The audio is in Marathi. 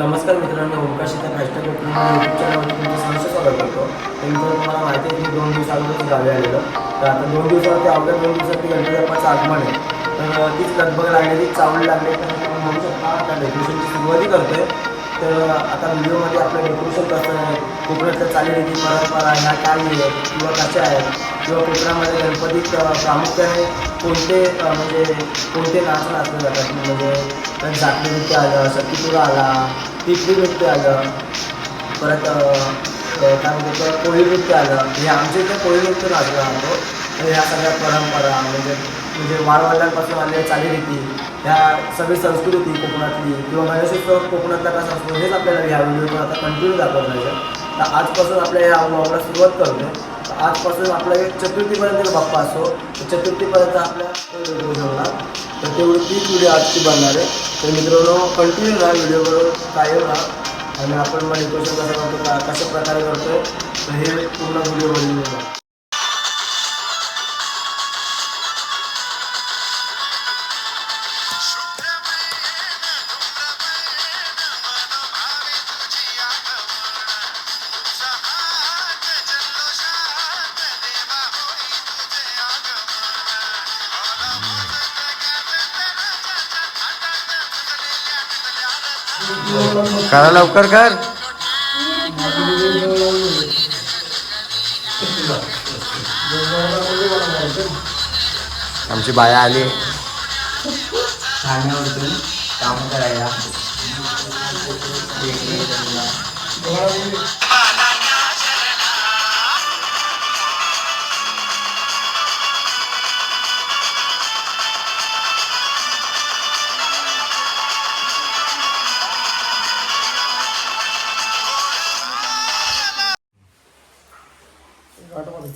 नमस्कार मित्रांनो ओंकार शीतल हॅशटॅग यूट्यूब चॅनलमध्ये तुमचं सहर्ष स्वागत करतो. तर मित्रांनो तुम्हाला माहिती आहे की दोन दिवस अगोदर गावी आलेलो. तर आता दोन दिवसावरती अवघ्या दोन दिवसात गणपती बाप्पाचं आगमन आहे. तर तीच लगबग लागलेली चावल लागली तर तुम्ही बघू शकता आता डेकोरेशनची सुरुवातही करतोय. तर आता व्हिडिओमध्ये आपलं डेकोरेशन कसं आहे कोकणातल्या चालीरीती परंपरा ह्या काय आहेत किंवा कशा आहेत किंवा कोकणामध्ये गणपतीत प्रामुख्याने कोणते म्हणजे कोणते नाच नाचले जातात म्हणजे जातली नृत्य आलं सखीपुरा आला टिपरी नृत्य आलं परत काय म्हणतो तर कोळी नृत्य आलं. हे आमच्या इथे कोळी नृत्य नाचलं आलो तर ह्या सगळ्या परंपरा म्हणजे म्हणजे वाडवडिलांपासून आलेल्या चालीरीती ह्या सगळी संस्कृती कोकणातली किंवा माझ्याशी कोकणातला कसा संस्कृती हेच आपल्याला ह्या व्हिडिओवर आता कंटिन्यू दाखवलं राहायचं तर आजपासून आपल्या या व्लॉगला सुरुवात करतो तर आजपासून आपल्या एक चतुर्थीपर्यंत बाप्पा असतो. तर चतुर्थीपर्यंत आपल्या डेकोरेशन होणार तर तेवढी तीच व्हिडिओ आजची बनणार आहे. तर मित्रांनो कंटिन्यू राहा व्हिडिओवर कायम राहा. आणि आपण मग डेकोरेशन कसं करतो का कशा प्रकारे करतोय तर हे पूर्ण व्हिडिओ बनवून करा लवकर कर. आमची बाया आली. ठाण्यावरतून काम करायला.